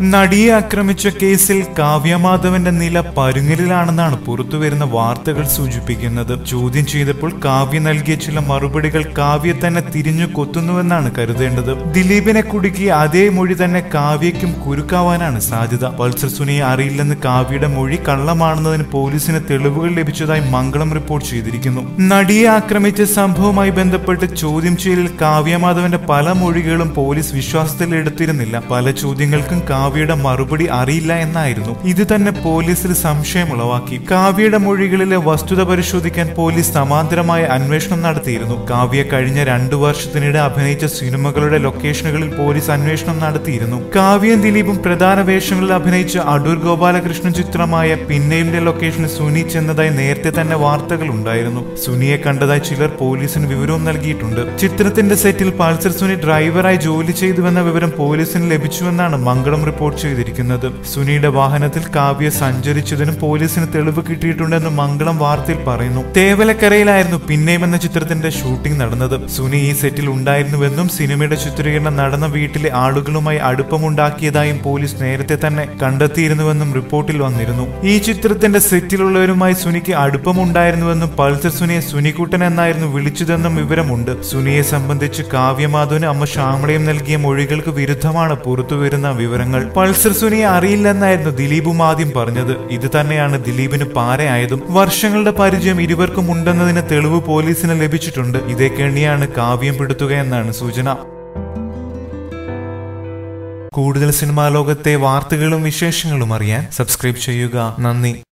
നടിയെ ആക്രമിച്ച കേസിൽ കാവ്യമാധവന്റെ നില പരുങ്ങലിലാണെന്നാണ് പുറത്തുവരുന്ന വാർത്തകൾ സൂചിപ്പിക്കുന്നത്. ചോദ്യം ചെയ്തപ്പോൾ കാവ്യ നൽകിയ ചില മറുപടികൾ കാവ്യ തന്നെ തിരിഞ്ഞു കൊത്തുന്നുവെന്നാണ് കരുതേണ്ടത്. ദിലീപിനെ കുടുക്കി അതേ മൊഴി തന്നെ കാവ്യയ്ക്കും കുരുക്കാവാനാണ് സാധ്യത. പൾസർ സുനിയെ അറിയില്ലെന്ന് കാവ്യയുടെ മൊഴി കള്ളമാണെന്നതിന് പോലീസിന് തെളിവുകൾ ലഭിച്ചതായി മംഗളം റിപ്പോർട്ട് ചെയ്തിരിക്കുന്നു. നടിയെ ആക്രമിച്ച സംഭവവുമായി ബന്ധപ്പെട്ട് ചോദ്യം ചെയ്യലിൽ കാവ്യമാധവന്റെ പല മൊഴികളും പോലീസ് വിശ്വാസത്തിൽ എടുത്തിരുന്നില്ല. പല ചോദ്യങ്ങൾക്കും കാവ്യയുടെ മറുപടി അറിയില്ല എന്നായിരുന്നു. ഇത് തന്നെ പോലീസിൽ സംശയം ഉളവാക്കി. കാവ്യയുടെ മൊഴികളിലെ വസ്തുത പരിശോധിക്കാൻ പോലീസ് സമാന്തരമായ അന്വേഷണം നടത്തിയിരുന്നു. കാവ്യ കഴിഞ്ഞ രണ്ടു വർഷത്തിനിടെ അഭിനയിച്ച സിനിമകളുടെ ലൊക്കേഷനുകളിൽ പോലീസ് അന്വേഷണം നടത്തിയിരുന്നു. കാവ്യയും ദിലീപും പ്രധാന വേഷങ്ങളിൽ അഭിനയിച്ച അടൂർ ഗോപാലകൃഷ്ണൻ ചിത്രമായ പിന്നെയുടെ ലൊക്കേഷനിൽ സുനി ചെന്നതായി നേരത്തെ തന്നെ വാർത്തകൾ ഉണ്ടായിരുന്നു. സുനിയെ കണ്ടതായി ചിലർ പോലീസിന് വിവരവും നൽകിയിട്ടുണ്ട്. ചിത്രത്തിന്റെ സെറ്റിൽ പൾസർ സുനി ഡ്രൈവറായി ജോലി ചെയ്തുവെന്ന വിവരം പോലീസിന് ലഭിച്ചുവെന്നാണ് മംഗളം റിപ്പോർട്ട് ചെയ്തിരിക്കുന്നത്. സുനിയുടെ വാഹനത്തിൽ കാവ്യ സഞ്ചരിച്ചതിനും പോലീസിന് തെളിവ് കിട്ടിയിട്ടുണ്ടെന്ന് മംഗളം വാർത്തയിൽ പറയുന്നു. തേവലക്കരയിലായിരുന്നു പിന്നെയും എന്ന ചിത്രത്തിന്റെ ഷൂട്ടിംഗ് നടന്നത്. സുനി ഈ സെറ്റിൽ ഉണ്ടായിരുന്നുവെന്നും സിനിമയുടെ ചിത്രീകരണം നടന്ന വീട്ടിലെ ആളുകളുമായി അടുപ്പമുണ്ടാക്കിയതായും പോലീസ് നേരത്തെ തന്നെ കണ്ടെത്തിയിരുന്നുവെന്നും റിപ്പോർട്ടിൽ വന്നിരുന്നു. ഈ ചിത്രത്തിന്റെ സെറ്റിലുള്ളവരുമായി സുനിക്ക് അടുപ്പമുണ്ടായിരുന്നുവെന്നും പൾസർ സുനിയെ സുനിക്കുട്ടൻ എന്നായിരുന്നു വിളിച്ചതെന്നും വിവരമുണ്ട്. സുനിയെ സംബന്ധിച്ച് കാവ്യമാധവന് അമ്മ ശ്യാമളയും നൽകിയ മൊഴികൾക്ക് വിരുദ്ധമാണ് പുറത്തുവരുന്ന വിവരങ്ങൾ. പൾസർ സുനിയെ അറിയില്ലെന്നായിരുന്നു ദിലീപും ആദ്യം പറഞ്ഞത്. ഇത് തന്നെയാണ് ദിലീപിന് പാരയായതും വർഷങ്ങളുടെ പരിചയം ഇരുവർക്കും ഉണ്ടെന്നതിന് തെളിവ് പോലീസിന് ലഭിച്ചിട്ടുണ്ട്. ഇതേ കെണിയാണ് കാവ്യം പെടുത്തുകയെന്നാണ് സൂചന. കൂടുതൽ സിനിമാ ലോകത്തെ വാർത്തകളും വിശേഷങ്ങളും അറിയാൻ സബ്സ്ക്രൈബ് ചെയ്യുക. നന്ദി.